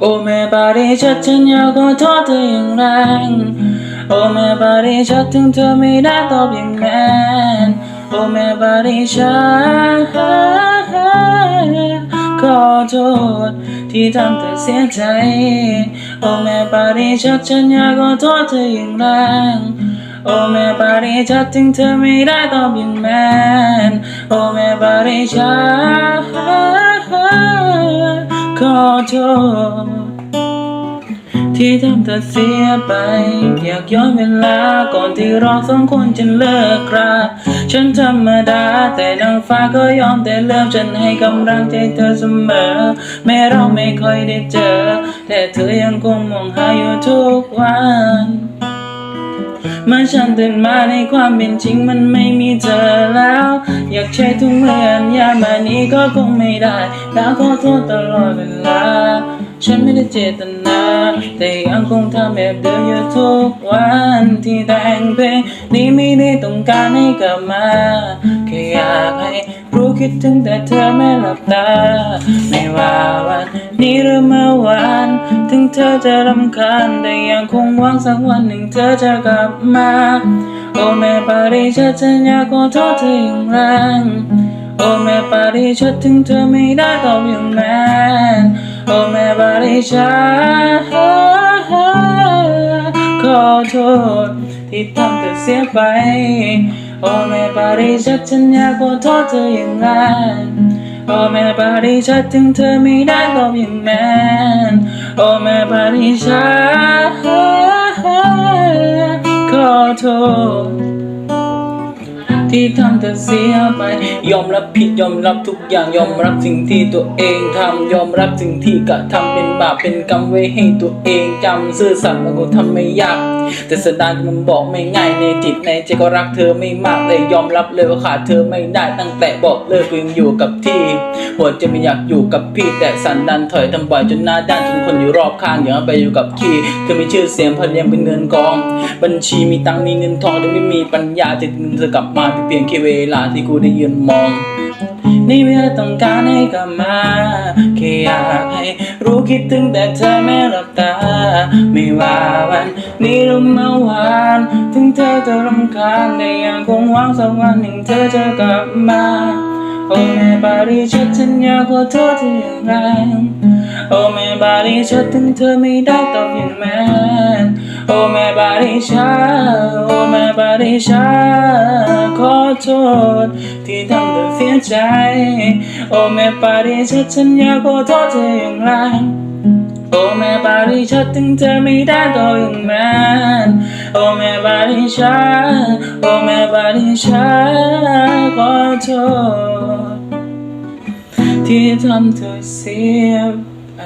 โอ้แม่บาดีชัดฉันอยากขอโทษเธออย่างแรง โอ้แม่บาดีชัดถึงเธอไม่ได้ตอบอย่างนั้นโอ้แม่บาดีชัดขอโทษที่ทำเธอเสียใจ โอ้แม่บาดีชัดฉันอยากขอโทษเธออย่างแรงโอ้แม่บาดีชัดถึงเธอไม่ได้ตอบอย่างนั้นโอ้แม่บาดีชัด โทษ ที่ทำเธอเสียไป อยากย้อนเวลาก่อนที่เราสองคนจะเลิกราฉันธรรมดา แต่นางฟ้าก็ยอมแต่เลิกฉันให้กำลังใจเธอเสมอ แม้เราไม่ค่อยได้เจอ แต่เธอยังคงมองหาอยู่ทุกวัน เมื่อฉันตื่นมาในความเป็นจริงมันไม่มีเธอแล้ว อยากใช้ทุกเมื่อนยามมานี้ก็คงไม่ได้แล้วขอโทษตลอดเวลา ฉันไม่ได้เจตนา แต่ยังคงทำแบบเดิมอยู่ทุกวันที่แต่งเพลงนี้ไม่ได้ต้องการให้กลับมาแค่อยากให้รู้คิดถึงแต่เธอไม่หลับตา ไม่ว่าวัน นี้หรือเมื่อวาน ถึงเธอจะรำคาญแต่ยังคงหวังสักวันหนึ่งเธอจะกลับมา โอ้แม่ปาริชัดฉันอยากขอโทษเธออย่างแรงโอ้แม่ปาริชัดถึงเธอไม่ได้ตอบอย่างนั้นโอ้แม่ปาริชัดขอโทษที่ทำเธอเสียไป โอ้แม่ปาริชัดฉันอยากขอโทษเธออย่างแรง เธอไม่ได้ตอบอย่างนั้น ที่ทำเธอเสียไป ยอมรับผิดยอมรับทุกอย่างยอมรับสิ่งที่ตัวเองทำยอมรับสิ่งที่กระทำเป็นบาปเป็นกรรมไว้ให้ตัวเองจำซื่อสัตย์มันก็ทำไม่ยาก แต่สดานมันบอกไม่ง่ายในจิตในใจก็รักเธอไม่มากเลยยอมรับเลยว่าขาดเธอไม่ได้ตั้งแต่บอกเลิกเพียงอยู่กับที่หัวใจะไม่อยากอยู่กับพี่แต่สันดันถอยทำบ่อยจนหน้าด้านจนคนอยู่รอบข้างอยากไปอยู่กับขี้เธอไมีชื่อเสียงพอเลี้ยงเป็นเงินกอง บัญชีมีตังมีเงินทองแต่ไม่มีปัญญาจะดึงเธอกลับมาเพียงแค่เวลาที่กูได้ยืนมอง นี่ไม่ได้ต้องการให้กลับมาแค่อยากให้รู้คิดถึงแต่เธอไม่หลับตา ไม่ว่าวันนี้หรือเมื่อวาน ถึงเธอจะรำคาญแต่ยังคงหวังสักวันหนึ่งเธอจะกลับมาโอ้แม่บาลีชัดฉันอยากขอโทษเธออย่างแรงโอ้แม่บาลีชัดถึงเธอไม่ได้ตอบอย่างแมนโอ้แม่บาลีชัด โอ้แม่บาลีชัดขอโทษที่ทำเธอเสียใจ โอ้แม่บาลีชัดฉันอยากขอโทษเธออย่างแรงโอ้แม่บาลีชัดถึงเธอไม่ได้ต่ออย่างแมนโอ้แม่บาลีชัดโอ้แม่บาลีชัดขอโทษที่ทำเธอเสียไป